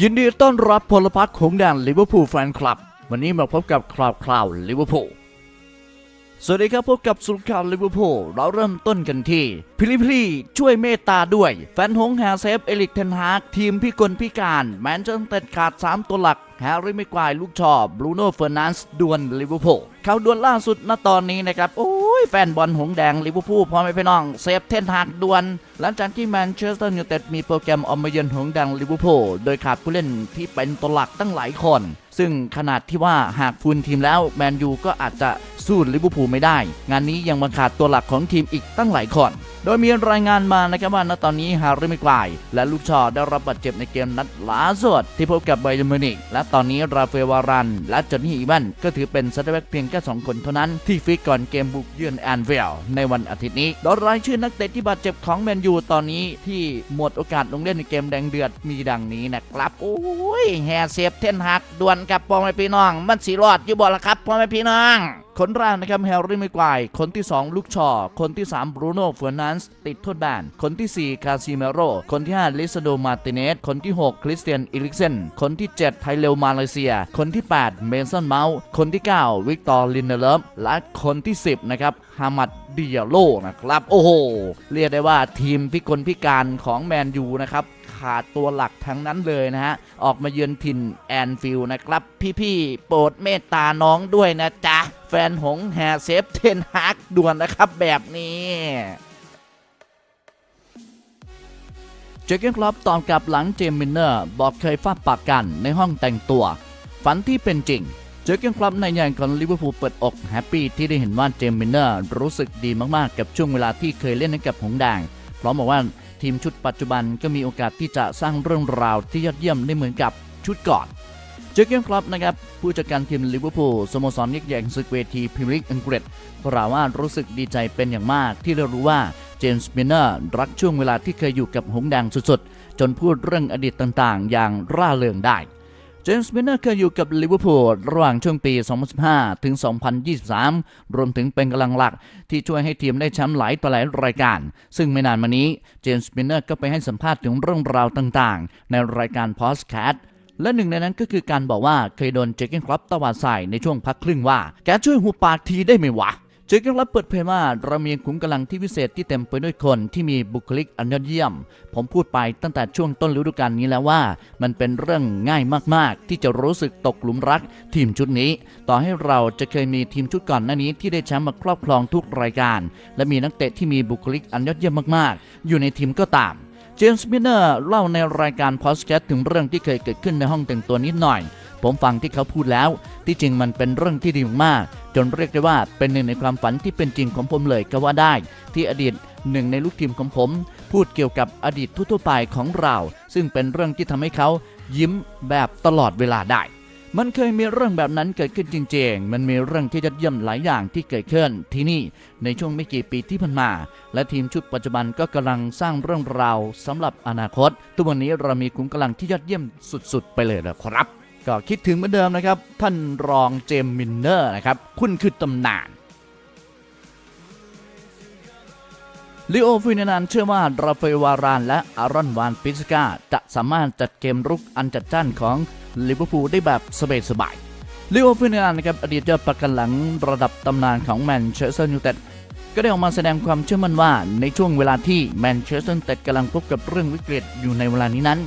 ยินดีต้อนรับพลพรรคของแดนลิเวอร์พูลแฟนคลับ วันนี้มาพบกับคราวคราวลิเวอร์พูลสวัสดีครับพบกับสุลข่าวลิเวอร์พูลเราเริ่มต้นกันที่พิลิพลีช่วยเมตตาด้วย แฟนหงส์แฮเซฟเอลิกเทนฮากทีมพิกลพิการ แมนเชสเตอร์ขาด 3 ตัวหลักแฮร์รี่ไม่กวายลูกชอบบรูโน่เฟอร์นันส์ดวลลิเวอร์พูลข่าวดวนล่าสุดณตอนนี้นะครับ โอ้ แฟนบอลหงแดงลิเวอร์พูลพร้อมไหมพี่น้องเซฟเทนฮากดวน หลังจากที่แมนเชสเตอร์ยูไนเต็ดมีโปรแกรมออกมาเยือนหงแดงลิเวอร์พูลโดยขาดผู้เล่นที่เป็นตัวหลักตั้งหลายคน ซึ่งขนาดที่ว่าหากฟูลทีมแล้วแมนยูก็อาจจะ สู้ลิเวอร์พูลไม่ได้ งานนี้ยังมาขาดตัวหลักของทีมอีกตั้งหลายคนโดยมีรายงานมานะครับว่าณตอนนี้ฮาร์รี่ม่กวายและลูกชอได้รับบาดเจ็บในเกมนัดล่าสุดที่พบกับไบเยร์นมินิกและตอนนี้ราเอลวารัน และจอห์นนี่อีแวนก็ถือเป็นซัตเตอร์แบ็กเพียงแค่2คนเท่านั้นที่ฟิตก่อนเกมบุกเยือนแอนเวลในวันอาทิตย์นี้ โดยรายชื่อนักเตะที่บาดเจ็บของแมนยูตอนนี้ที่หมดโอกาสลงเล่นในเกมแดงเดือดมีดังนี้นะครับโอ้ยแฮเซฟเทนฮักด่วนกับพ่อแม่พี่น้อง มันสีรอดอยู่บ่ละครับพ่อแม่พี่น้อง คนแรกนะครับแฮร์รี่ไม่กวายคนที่ 2 ลูกชอ คนที่ 3 บรูโน่เฟอร์นันส์ติดโทษแบน คนที่ 4 คาซิเมโร คนที่ 5 ลิซาโดมาร์ติเนส คนที่ 6 คริสเตียนอิลิกเซน คนที่ 7 ไทเลวมาเลเซีย คนที่ 8 เมสันเมาส์ คนที่ 9 วิกตอร์ลินเนเลฟและคนที่ 10 นะครับฮามัดเดิยโลนะครับ โอ้โห เรียกได้ว่าทีมพิกลพิการของแมนยูนะครับ ขาดตัวหลักทั้งนั้นเลยนะฮะ ออกมาเยือนถิ่นแอนฟิลด์นะครับ พี่ๆ โปรดเมตตาน้องด้วยนะจ๊ะ แฟนหงแฮเซฟเทนฮากด่วนนะครับแบบนี้เจเกนคลับตอบกลับหลังเจมมินเนอร์บอกเคยฟาดปากกันในห้องแต่งตัว ฝันที่เป็นจริงเจอเกนคลับในใหญ่ของลิเวอร์พูลเปิดอกแฮปปี้ที่ได้เห็นว่าเจมมินเนอร์รู้สึกดีมากๆ กับช่วงเวลาที่เคยเล่นให้กับหงแดง พร้อมบอกว่าทีมชุดปัจจุบันก็มีโอกาสที่จะสร้างเรื่องราวที่ยอดเยี่ยมได้เหมือนกับชุดก่อนเจอเกนคลับนะครับผู้จัดการทีมลิเวอร์พูลสโมสรยักษ์ใหญ่ศึกเวทีพรีเมียร์ลีกอังกฤษกล่าวว่ารู้สึกดีใจเป็นอย่างมากที่ได้รู้ว่าเจมส์มินเนอร์รักช่วงเวลาที่เคยอยู่กับหงส์แดงสุดๆ จนพูดเรื่องอดีตต่างๆ อย่างร่าเริงได้ จมส์มินเนอร์เคยอยู่กับลิเวอร์พูลระหว่างช่วงปี 2015 ถึง 2023 รวมถึงเป็นกำลังหลักที่ช่วยให้ทีมได้แชมป์หลายต่อหลายรายการ ซึ่งไม่นานมานี้เจมส์มินเนอร์ก็ไปให้สัมภาษณ์ถึงเรื่องราวต่างๆ ในรายการพอสแคทและหนึ่งในนั้นก็คือการบอกว่าเคยโดนเจคเกนคลับตวาดใส่ในช่วงพักครึ่งว่า แกช่วยหูปากทีได้ไหมวะ จคเกนคลับเปิดเผยว่าเรามีขุมกำลังที่พิเศษที่เต็มไปด้วยคนที่มีบุคลิกอันยอดเยี่ยม ผมพูดไปตั้งแต่ช่วงต้นฤดูกาลนี้แล้วว่า มันเป็นเรื่องง่ายมากๆ ที่จะรู้สึกตกหลุมรักทีมชุดนี้ ต่อให้เราจะเคยมีทีมชุดก่อนหน้านี้ที่ได้แชมป์มาครอบครองทุกรายการ และมีนักเตะที่มีบุคลิกอันยอดเยี่ยมมากๆ อยู่ในทีมก็ตามเจมส์มิเนอร์เล่าในรายการพอดแคสต์ถึงเรื่องที่เคยเกิดขึ้นในห้องแต่งตัวนิดหน่อย ผมฟังที่เขาพูดแล้ว ที่จริงมันเป็นเรื่องที่ดีมาก จนเรียกได้ว่าเป็นหนึ่งในความฝันที่เป็นจริงของผมเลยก็ว่าได้ ที่อดีตหนึ่งในลูกทีมของผม พูดเกี่ยวกับอดีตทั่วไปของเรา ซึ่งเป็นเรื่องที่ทำให้เขายิ้มแบบตลอดเวลาได้ มันเคยมีเรื่องแบบนั้นเกิดขึ้นจริงๆ มันมีเรื่องที่ยอดเยี่ยมหลายอย่างที่เกิดขึ้นที่นี่ในช่วงไม่กี่ปีที่ผ่านมา และทีมชุดปัจจุบันก็กำลังสร้างเรื่องราวสำหรับอนาคต ทุกวันนี้เรามีขุมกำลังที่ยอดเยี่ยมสุดๆ ไปเลยนะครับ ก็คิดถึงเหมือนเดิมนะครับ ท่านรองเจมมินเนอร์นะครับ คุณคือตำนานลิโอฟินานันเชื่อว่าราฟาเอลวารานและอารอนวานปิสกาจะสามารถจัดเกมรุกอันจัดจ้านของลิเวอร์พูลได้แบบสบายๆลิโอฟินานันนะครับอดีตยอดประกันหลังระดับตำนานของแมนเชสเตอร์ยูไนเต็ดก็ได้ออกมาแสดงความเชื่อมั่นว่าในช่วงเวลาที่แมนเชสเตอร์ยูไนเต็ดกำลังพบกับเรื่องวิกฤตอยู่ในเวลานี้นั้น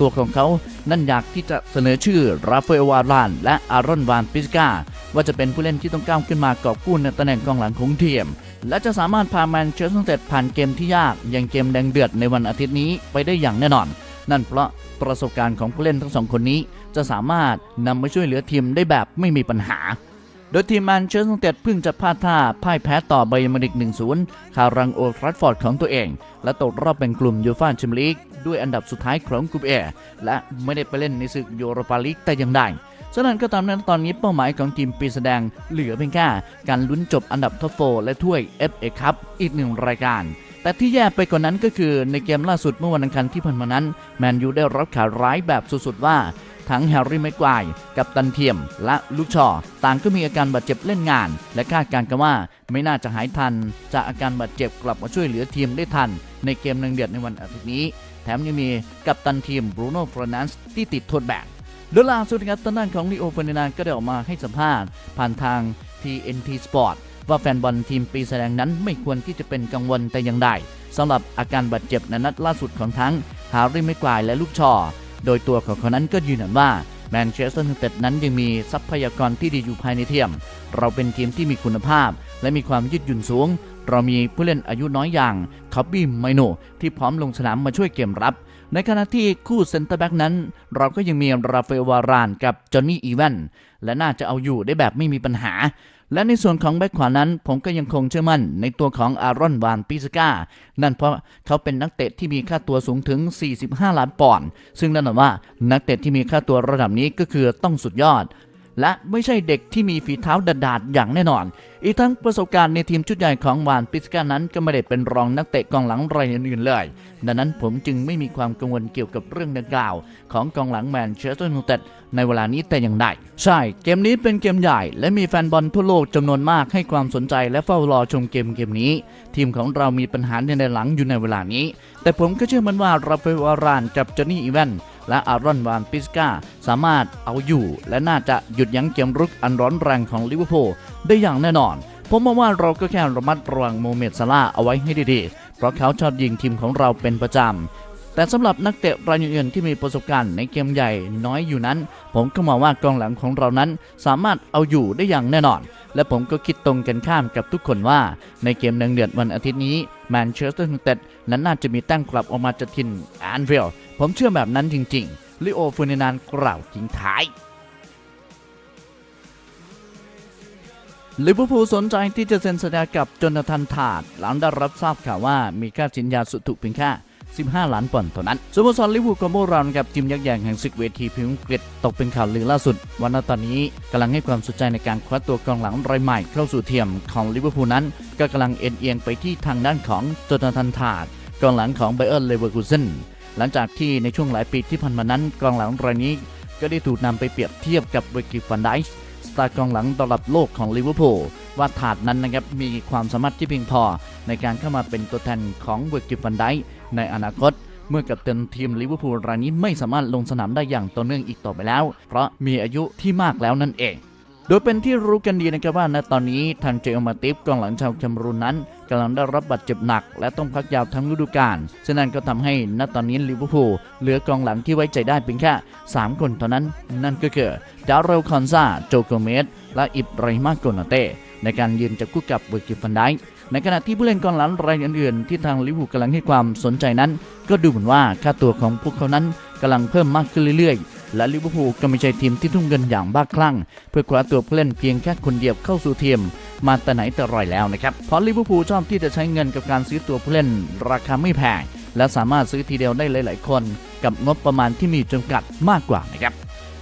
ตัวของเขา นั่นอยากที่จะเสนอชื่อราฟาเอลวาราน และอารอนวานปิสกาว่าจะเป็นผู้เล่นที่ต้องก้าวขึ้นมากอบกู้ในตำแหน่งกองหลังของทีมและจะสามารถพาแมนเชสเตอร์ยูไนเต็ดผ่านเกมที่ยากอย่างเกมแดงเดือดในวันอาทิตย์นี้ไปได้อย่างแน่นอน นั่นเพราะประสบการณ์ของผู้เล่นทั้งสองคนนี้ จะสามารถนำมาช่วยเหลือทีมได้แบบไม่มีปัญหา โดยทีมแมนเชสเตอร์ยูไนเต็ดเพิ่งจะพลาดท่าพ่ายแพ้ต่อไบเยร์นมิวนิก1-0คารังโอลทราฟฟอร์ดของตัวเอง และตกรอบแบ่งกลุ่มยูฟ่าแชมเปี้ยนลีก ด้วยอันดับสุดท้ายของกลุ่มเอและไม่ได้ไปเล่นในศึกยูโรปาลีกแต่อย่างใดฉะนั้นก็ตามนั้นตอนนี้เป้าหมายของทีมปีแสดงเหลือเพียงแค่การลุ้นจบอันดับท็อปโฟและถ้วย FA คัพอีกหนึ่งรายการแต่ที่แย่ไปกว่านั้นก็คือในเกมล่าสุดเมื่อวันอังคารที่ผ่านมานั้น แมนยูได้รับข่าวร้ายแบบสุดๆว่า ทั้งแฮร์รี่แม็กควายกับตันเทียม และลูกชอ ต่างก็มีอาการบาดเจ็บเล่นงาน และคาดการณ์กันว่าไม่น่าจะหายทัน จากอาการบาดเจ็บกลับมาช่วยเหลือทีมได้ทัน ในเกมนังเดือดในวันอาทิตย์นี้ ถมยังมีกัปตันทีมบรูโน่ฟรนันส์ที่ติดโทษแบนโดยล่าสุดครับทางด้นของลีโอเฟอร์นานด์ก็ได้ออกมาให้สัมภาษณ์ ผ่านทาง TNT Sport ว่าแฟนบอลทีมปีแสดงนั้นไม่ควรที่จะเป็นกังวลแต่อย่างใดสำหรับอาการบาดเจ็บในนัดล่าสุดของทั้งฮาร์รี่แม็กวายและลูกชอ โดยตัวของเขานั้นก็ยืนยันว่าแมนเชสเตอร์ยูไนเต็ดนั้นยังมีทรัพยากรที่ดีอยู่ภายในทีมเราเป็นทีมที่มีคุณภาพ และมีความยืดหยุ่นสูง เรามีผู้เล่นอายุน้อยอย่างคอบบี้ไมโนที่พร้อมลงสนามมาช่วยเกมรับ ในขณะที่คู่เซนเตอร์แบ็กนั้น เราก็ยังมีราเอลวารานกับจอห์นนี่อีแวนและน่าจะเอาอยู่ได้แบบไม่มีปัญหา และในส่วนของแบ็กขวานั้น ผมก็ยังคงเชื่อมั่นในตัวของอารอนวานปิสกานั่นเพราะเขาเป็นนักเตะที่มีค่าตัวสูงถึง 45 ล้านปอนด์ซึ่งนั่นหมายว่านักเตะที่มีค่าตัวระดับนี้ก็คือต้องสุดยอด และไม่ใช่เด็กที่มีฝีเท้าดาดๆอย่างแน่นอน อีกทั้งประสบการณ์ในทีมชุดใหญ่ของวานปิสกานั้นก็ไม่ได้เป็นรองนักเตะกองหลังรายอื่นเลย ดังนั้นผมจึงไม่มีความกังวลเกี่ยวกับเรื่องดังกล่าว ของกองหลังแมนเชสเตอร์ยูไนเต็ดในเวลานี้แต่อย่างใด ใช่ เกมนี้เป็นเกมใหญ่ และมีแฟนบอลทั่วโลกจำนวนมากให้ความสนใจและเฝ้ารอชมเกมเกมนี้ ทีมของเรามีปัญหาในหลังอยู่ในเวลานี้ แต่ผมก็เชื่อมั่นว่าราฟาเอลวารานกับจอห์นนี่อีแวน และอารอนวานปิสกาสามารถเอาอยู่ และน่าจะหยุดยั้งเกมรุกอันร้อนแรงของลิเวอร์พูลได้อย่างแน่นอน ผมมองว่าเราก็แค่ระมัดระวังโมเมดซาลาเอาไว้ให้ดีๆ เพราะเขาชอบยิงทีมของเราเป็นประจำแต่สำหรับนักเตะรายอื่นๆที่มีประสบการณ์ในเกมใหญ่น้อยอยู่นั้น ผมก็มองว่ากองหลังของเรานั้นสามารถเอาอยู่ได้อย่างแน่นอน และผมก็คิดตรงกันข้ามกับทุกคนว่า ในเกมแดงเดือดวันอาทิตย์นี้แมนเชสเตอร์ยูไนเต็ดนั้นน่าจะมีแต้มกลับออกมาจากทินแอนฟิลด์ ผมเชื่อแบบนั้นจริงๆ ลิโอฟูนินานกล่าวทิ้งท้ายลิเวอร์พูลสนใจที่จะเซ็นสัญญากับจนาธานทาดหลังได้รับทราบข่าวว่ามีค่าสินยาสุทธิเพียงแค่15 ล้านปอนด์เท่านั้นสโมสรลิเวอร์พูลกับโมรันกับทีมยักษ์ใหญ่แห่งศึกเวทีพรีเมียร์กฤษตกเป็นข่าวลือล่าสุดว่าณตอนนี้กำลังให้ความสนใจในการคว้าตัวกองหลังรายใหม่เข้าสู่ทีมของลิเวอร์พูลนั้น ก็กำลังเอ็นเอียงไปที่ทางด้านของจนาธานทาดกองหลังของไบเออร์เลเวอร์คูเซน หลังจากที่ในช่วงหลายปีที่ผ่านมานั้นกองหลังรายนี้ก็ได้ถูกนำไปเปรียบเทียบกับเวกิฟันไดส์สตาร์กองหลังตลับโลกของลิเวอร์พูลว่าถาดนั้นนะครับมีความสามารถที่เพียงพอ ในการเข้ามาเป็นตัวแทนของเวกิฟันไดส์ในอนาคต เมื่อกับเต็นทีมลิเวอร์พูลรายนี้ไม่สามารถลงสนามได้อย่างต่อเนื่องอีกต่อไปแล้ว เพราะมีอายุที่มากแล้วนั่นเอง โดยเป็นที่รู้กันดีนะครับว่าณตอนนี้ทางเจอมาติฟกองหลังชาวแคมรูนนั้นกำลังได้รับบาดเจ็บหนัก และต้องพักยาวทั้งฤดูกาลฉะนั้นก็ทำให้ณตอนนี้ลิเวอร์พูลเหลือกองหลังที่ไว้ใจได้เพียงแค่ 3 คนเท่านั้น นั่นก็คือจาเรลคอนซาโจโกเมสและอิบราฮิมาโกนาเต้ในการยืนจับคู่กับเวอร์กิฟันไดในขณะที่ผู้เล่นกองหลังรายอื่นๆที่ทางลิเวอร์พูลกำลังให้ความสนใจนั้น ก็ดูเหมือนว่าค่าตัวของพวกเขานั้นกำลังเพิ่มมากขึ้นเรื่อยๆ และลิเวอร์พูลก็ไม่ใช่ทีมที่ทุ่มเงินอย่างบ้าคลั่ง เพื่อคว้าตัวผู้เล่นเพียงแค่คนเดียวเข้าสู่ทีม มาแต่ไหนแต่ไรแล้วนะครับ เพราะลิเวอร์พูลชอบที่จะใช้เงินกับการซื้อตัวผู้เล่น ราคาไม่แพง และสามารถซื้อทีเดียวได้หลาย ๆ คน กับงบประมาณที่มีจำกัดมากกว่านะครับ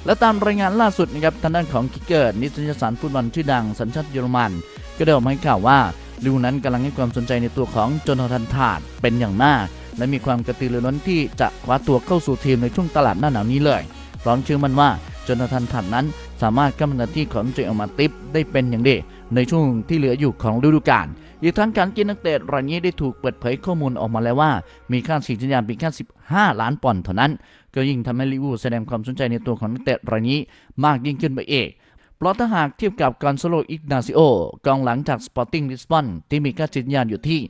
และตามรายงานล่าสุดนะครับทางด้านของคิกเกอร์นิตยสารฟุตบอลชื่อดังสัญชาติเยอรมัน ก็ได้ออกมาให้ข่าวว่าลิวนั้นกำลังให้ความสนใจในตัวของโจนาธานทาร์ดเป็นอย่างมาก และมีความกระตือรือร้นที่จะคว้าตัวเข้าสู่ทีมในช่วงตลาดหน้าหนาวนี้เลย ร้อมเชื่อมันว่าจนาธานทาร์ดนั้น สามารถกำหนดที่ของเจอมาติฟได้เป็นอย่างดี ในช่วงที่เหลืออยู่ของฤดูกาลอีกทั้งการกินนักเตะรายนี้ได้ถูกเปิดเผยข้อมูลออกมาแล้วว่า มีค่าฉีดสัญญาเพียงแค่15 ล้านปอนด์เท่านั้น ก็ยิ่งทำให้ลิเวอร์พูลแสดงความสนใจในตัวของนักเตะรายนี้มากยิ่งขึ้นไปเอง เพราะถ้าหากเทียบกับกอนโซโลอิกนาซิโอกองหลังจากสปอร์ติ้งลิสบอนที่มีค่าจิตญาณอยู่ที่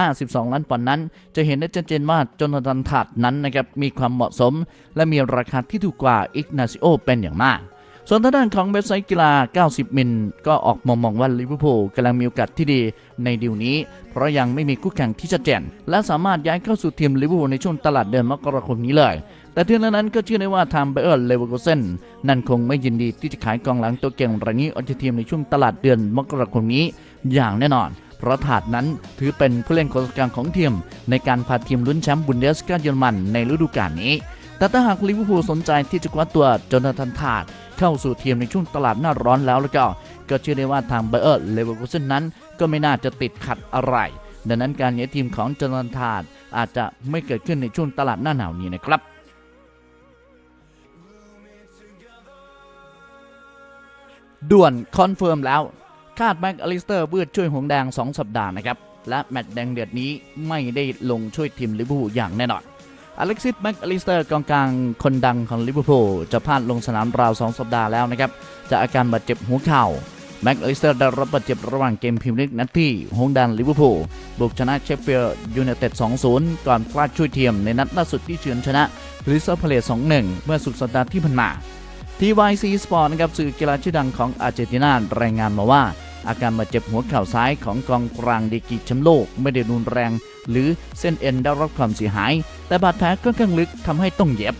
52 ล้านปอนด์นั้น จะเห็นได้ชัดเจนว่าจนาธานถาดนั้นนะครับมีความเหมาะสม และมีราคาที่ถูกกว่าอิกนาซิโอเป็นอย่างมากส่วนทางด้านของเว็บไซต์กีฬา 90 มิล ก็ออกมองมองว่าลิเวอร์พูลกำลังมีโอกาสที่ดีในดีลนี้ เพราะยังไม่มีคู่แข่งที่ชัดเจน และสามารถย้ายเข้าสู่ทีมลิเวอร์พูลในช่วงตลาดเดือนมกราคมนี้เลย แต่ถึงแล้นั้นก็เชื่อได้ว่าทางไบเออร์เลเวอร์โกเซนนั่นคงไม่ยินดีที่จะขายกองหลังตัวเก่งรายนี้ออกจากทีมในช่วงตลาดเดือนมกราคมนี้อย่างแน่นอน เพราะถาดนั้นถือเป็นผู้เล่นคนกลางของทีม ในการพาทีมลุ้นแชมป์บุนเดสกาเยอรมันในฤดูกาลนี้ แต่ถ้าหากลิเวอร์พูลสนใจที่จะคว้าตัวจนาธานถาดเข้าสู่ทีมในช่วงตลาดหน้าร้อนแล้วแล้วก็ ก็เชื่อได้ว่าทางไบเออร์เลเวอร์โกเซนนั้น ก็ไม่น่าจะติดขัดอะไรดังนั้นการย้ายทีมของโจนาธานถาดอาจจะไม่เกิดขึ้นในช่วงตลาดหน้าหนาวนี้นะครับ ด่วนคอนเฟิร์มแล้ว คาดแม็กอลิสเตอร์เบืดช่วยหงแดง 2 สัปดาห์นะครับ และแมตช์แดงเดือดนี้ไม่ได้ลงช่วยทีมลิเวอร์พูลอย่างแน่นอนอเล็กซิสแม็กอลิสเตอร์กองกลางคนดังของลิเวอร์พูลจะพลาดลงสนามราว 2 สัปดาห์แล้วนะครับจากอาการบาดเจ็บหัวเข่าแม็กอลิสเตอร์ได้รับบาดเจ็บระหว่างเกมพรีเมียร์ลีกนัดที่ฮงดันลิเวอร์พูลบุกชนะเชฟเฟียร์ยูไนเต็ด 2-0 ก่อนพลาดช่วยทีมในนัดล่าสุดที่เฉือนชนะคริสตัลพาเลส2-1 เมื่อสุดสัปดาห์ที่ผ่านมา TYC Sport นะครับสื่อกีฬาชื่อดังของอาร์เจนตินารายงานมาว่า อาการบาดเจ็บหัวเข่าซ้ายของกองกลางดีกีแชมป์โลกไม่ได้รุนแรง หรือเส้นเอ็นได้รับความเสียหาย แต่บาดแผลค่อนข้างลึกทำให้ต้องเย็บ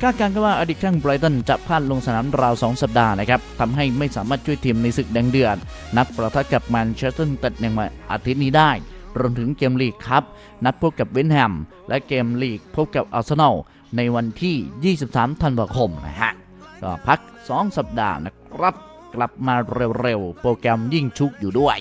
คาดการณ์กันว่าอดีตแข้งไบรตันจะพลาดลงสนามราว 2 สัปดาห์นะครับทำให้ไม่สามารถช่วยทีมในศึกแดงเดือดนัดประทะกับแมนเชสเตอร์ยูไนเต็ดในวันอาทิตย์นี้ได้รวมถึงเกมลีกครับ นัดพบกับเวนแฮม และเกมลีกพบกับอาร์เซนอลในวันที่ 23 ธันวาคมนะฮะ ก็พัก 2 สัปดาห์นะครับ กลับมาเร็วๆ โปรแกรมยิ่งชุกอยู่ด้วย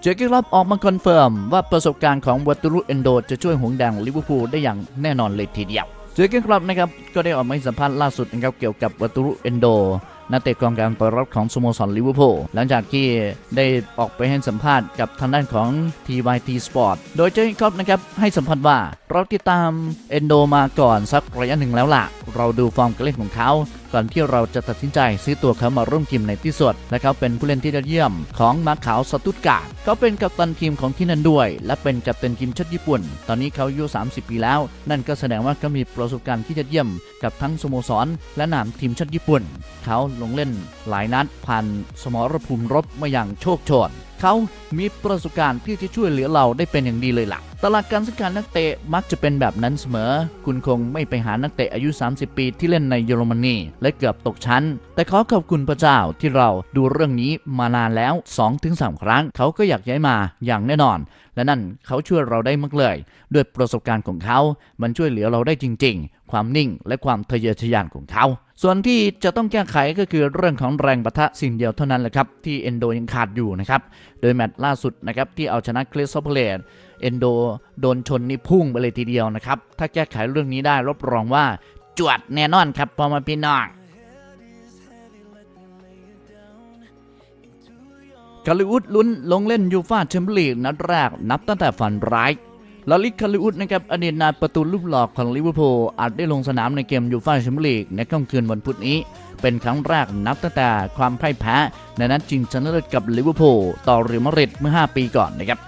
เจอกนคลับออกมาคอนเฟิร์ม ว่าประสบการณ์ของวัตตุรุเอนโด จะช่วยหงแดงลิเวอร์พูลได้อย่างแน่นอนเลยทีเดียว เจอกนคลับนะครับก็ได้ออกมาให้สัมภาษณ์ล่าสุดนะครับเกี่ยวกับวัตตุรุเอนโด นักเตะกองกลางตัวรับของสโมสรลิเวอร์พูลหลังจากที่ได้ออกไปให้สัมภาษณ์กับทางด้านของ TYT Sport โดยเจอร์เกนครอบนะครับให้สัมภาษณ์ว่าเราติดตามเอนโดมาก่อนสักระยะหนึ่งแล้วล่ะ เราดูฟอร์มการเล่นของเขา ก่อนที่เราจะตัดสินใจซื้อตัวเขามาร่วมทีมในที่สุดและเขาเป็นผู้เล่นที่ยอดเยี่ยมของมาขาวสตุตการ์ดเขาเป็นกัปตันทีมของที่นั่นด้วย และเป็นกัปตันทีมชาติญี่ปุ่น ตอนนี้เขาอายุ 30 ปีแล้ว นั่นก็แสดงว่าเขามีประสบการณ์ที่ยอดเยี่ยม กับทั้งสโมสร และนามทีมชาติญี่ปุ่น เขาลงเล่นหลายนัดผ่านสมรภูมิรบมาอย่างโชคโชน เขามีประสบการณ์ที่จะช่วยเหลือเราได้เป็นอย่างดีเลยล่ะ ตลาดการซื้อขายนักเตะมักจะเป็นแบบนั้นเสมอ คุณคงไม่ไปหานักเตะอายุ 30 ปีที่เล่นในเยอรมนีและเกือบตกชั้น แต่ขอขอบคุณพระเจ้าที่เราดูเรื่องนี้มานานแล้ว 2-3 ครั้ง เขาก็อยากย้ายมาอย่างแน่นอนและนั่นเขาช่วยเราได้มากเลย ด้วยประสบการณ์ของเขา มันช่วยเหลือเราได้จริง ๆ ความนิ่งและความทะเยอทะยานของเขา ส่วนที่จะต้องแก้ไขก็คือเรื่องของแรงปะทะสิ่งเดียวเท่านั้นแหละครับ ที่เอนโดยังขาดอยู่นะครับ โดยแมตช์ล่าสุดนะครับที่เอาชนะคริสโตเฟเลตเอนโดโดนชนนี่พุ่งไปเลยทีเดียวนะครับ ถ้าแก้ไขเรื่องนี้ได้รับรองว่าจวดแน่นอนครับพอมาพี่น้อง คาลิอุดลุ้นลงเล่นยูฟาแชมเปี้ยนลีกนัดแรกนับตั้งแต่ฝันร้ายลาลิกคาลิอุดนะครับอดีตนายประตูลูกหลอกของลิเวอร์พูลอาจได้ลงสนามในเกมยูฟ่าแชมเปี้ยนลีกในค่ำคืนวันพุธนี้ เป็นครั้งแรกนับตั้งแต่ความพ่ายแพ้ ในนัดชิงชนะเลิศกับลิเวอร์พูลต่อเรอัลมาดริดเมื่อ 5 ปีก่อนนะครับ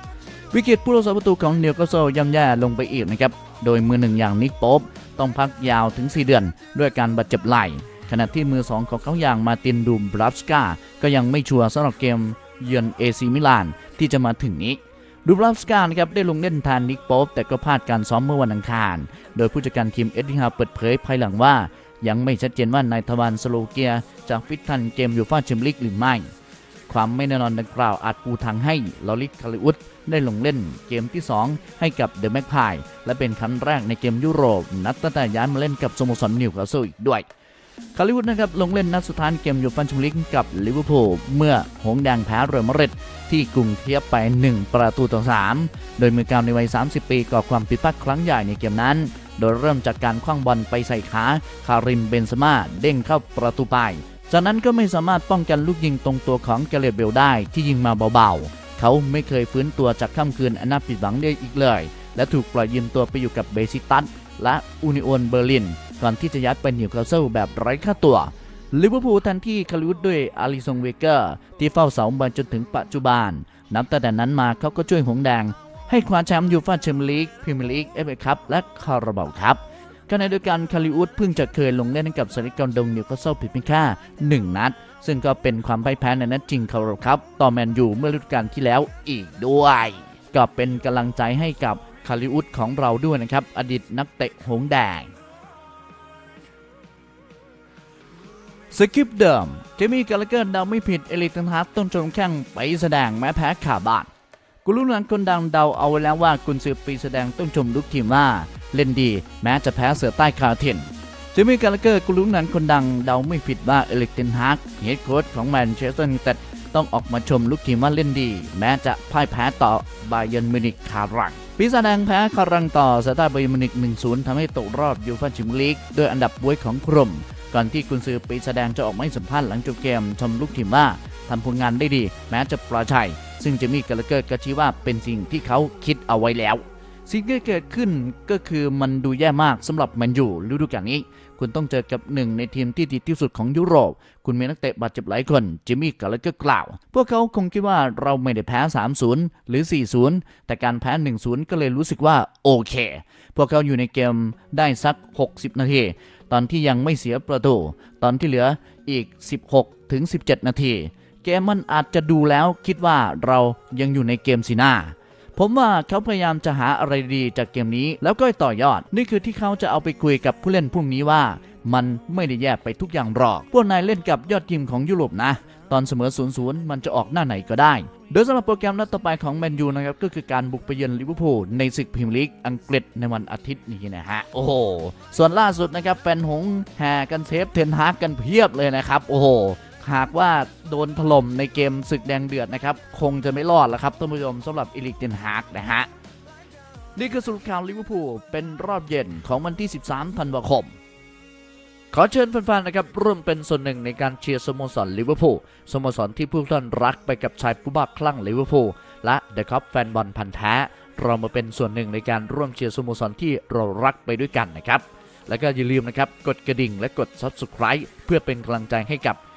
วิกฤตผู้รักษาประตูของเนิวคาสเซิลย่ำแย่ลงไปอีกนะครับโดยมือหนึ่งอย่างนิกโป๊ปต้องพักยาวถึง 4 เดือน ด้วยการบาดเจ็บไหล่ขณะที่มือ2ของเขาอย่างมาตินดูมบรัสกาก็ยังไม่ชัวร์สำหรับเกม เยือนเอซีมิลานที่จะมาถึงนี้ดูบรัสกานะครับได้ลงเล่นแทนนิกโป๊ปแต่ก็พลาดการซ้อมเมื่อวันอังคาร โดยผู้จัดการทีมเอ็ดดี้ฮาเปิดเผยภายหลังว่า ยังไม่ชัดเจนว่านายทวารสโลเกียจะฟิตทันเกมยูฟ่าแชมเปี้ยนลีกหรือไม่ ความไม่แน่นอนดังกล่าวอาจปูทางให้ลอริสคาลิอุสได้ลงเล่นเกมที่ 2 ให้กับเดอะแม็กพายและเป็นครั้งแรกในเกมยุโรปนัดตั้งแต่ย้ายมาเล่นกับสโมสรนิวคาสเซิลอีกด้วย คาลิวุฒนะครับลงเล่นนัดสุดท้ายเกมยูฟ่าแชมเปี้ยนลีกกับลิเวอร์พูลเมื่อหงแดงแพ้เรอัลมาดริดที่กรุงเทียบไป 1 ประตูต่อ 3 โดยมือกาวในวัย 30 ปีก่อความผิดพลาดครั้งใหญ่ในเกมนั้น โดยเริ่มจากการคว้างบอลไปใส่ขาคาริมเบนซม่าเด้งเข้าประตูไป จากนั้นก็ไม่สามารถป้องกันลูกยิงตรงตัวของแกเรตเบลได้ที่ยิงมาเบาๆ เขาไม่เคยฟื้นตัวจากค่ำคืนอันน่าผิดหวังได้อีกเลย และถูกปล่อยยืมตัวไปอยู่กับเบซิตัสและอูนิโอนเบอร์ลิน ก่อนที่จะย้ายไปนิวคาสเซิลแบบไร้ค่าตัวลิเวอร์พูลแทนที่คาริวุฒด้วยอาริซงเวเกอร์ ที่เฝ้าเสามาจนถึงปัจจุบัน นับตั้งแต่นั้นมาเขาก็ช่วยหงส์แดง ให้คว้าแชมป์ยูฟ่าแชมเปี้ยนลีกพรีเมียร์ลีกเอฟเอคัพและคาราบาวครับขณะเดียวกันคาริอุสเพิ่งจะเคยลงเล่นกับสริกอนดงนิวคาสเซิลผิดเพียงแค่หนึ่งนัด ซึ่งก็เป็นความพ่ายแพ้ในนัดจริงคาราบาวครับ ต่อแมนยูเมื่อฤดูกาลที่แล้วอีกด้วย ก็เป็นกำลังใจให้กับ คาริอุสของเราด้วยนะครับ อดีตนักเตะหงแดงสคริปต์เดิมเจมี่กาลเกอร์เดาไม่ผิดเอลิกเทนฮาร์ตต้องจมแข้งไปแสดงแม้แพ้ขาบ้านกุลุนันคนดังเดาเอาไว้แล้วว่ากุนซือปีแสดงต้องชมลูกทีมว่า เล่นดีแม้จะแพ้เสือใต้คาเทนเจมี่กาลเกอร์กุลุนันคนดังเดาไม่ผิดว่าเอลิกเทนฮาร์เฮดโค้ชของแมนเชสเตอร์ยูไนเต็ดต้องออกมาชมลูกทีมว่าเล่นดี แม้จะพ่ายแพ้ต่อบาเยิร์นมิวนิกคารัง ปีศาจแดงแพ้คารังต่อสตาร์บาเยิร์นมิวนิก 1-0 ทำให้ตกรอบยูฟ่าแชมเปี้ยนลีกด้วยอันดับบวยของกลุ่ม ก่อนที่กุนซือปีแสดงจะออกไม่สัมภาษณ์หลังจบเกม ชมลูกทีมว่าทำผลงานได้ดี แม้จะปลาชัย ซึ่งเจมี่กาลเกอร์ก็ชี้ว่าเป็นสิ่งที่เขาคิดเอาไว้แล้ว สิ่งที่เกิดขึ้นก็คือมันดูแย่มากสำหรับแมนยูฤดูกาลนี้ คุณต้องเจอกับหนึ่งในทีมที่ดีที่สุดของยุโรป คุณมีนักเตะบาดเจ็บหลายคนจิมมี่กาลเกอร์กล่าว พวกเขาคงคิดว่าเราไม่ได้แพ้ 3-0 หรือ 4-0 แต่การแพ้ 1-0 ก็เลยรู้สึกว่าโอเค พวกเขาอยู่ในเกมได้สัก 60 นาที ตอนที่ยังไม่เสียประตู ตอนที่เหลืออีก 16 ถึง 17 นาที เกมมันอาจจะดูแล้วคิดว่าเรายังอยู่ในเกมสีหน้า ผมว่าเขาพยายามจะหาอะไรดีจากเกมนี้ แล้วก็ต่อยอด นี่คือที่เขาจะเอาไปคุยกับผู้เล่นพวกนี้ว่า มันไม่ได้แย่ไปทุกอย่างหรอก พวกนายเล่นกับยอดทีมของยุโรปนะ ตอนเสมอ 0-0 มันจะออกหน้าไหนก็ได้ โดยสำหรับโปรแกรมนัดต่อไปของแมนยูนะครับก็คือการบุกไปเยือนลิเวอร์พูลในศึกพรีเมียร์ลีกอังกฤษในวันอาทิตย์นี้นะฮะโอ้โหส่วนล่าสุดนะครับแฟนหงแห่กันเซฟเทนฮากกันเพียบเลยนะครับโอ้โห หากว่าโดนถล่มในเกมศึกแดงเดือดนะครับ คงจะไม่รอดแล้วครับท่านผู้ชมสำหรับอีลิกเทนฮากนะฮะ นี่คือสรุปข่าวลิเวอร์พูลเป็นรอบเย็นของวันที่ 13 ธันวาคม ขอเชิญแฟนๆนะครับร่วมเป็นส่วนหนึ่งในการเชียร์สโมสรลิเวอร์พูลสโมสรที่ผู้ท่านรักไปกับชายผู้บ้าคลั่งลิเวอร์พูลและเดอะคัพแฟนบอลพันธ์แท้เรามาเป็นส่วนหนึ่งในการร่วมเชียร์สโมสรที่เรารักไปด้วยกันนะครับ แล้วก็อย่าลืมนะครับกดกระดิ่งและกด Subscribe เพื่อเป็นกำลังใจให้กับ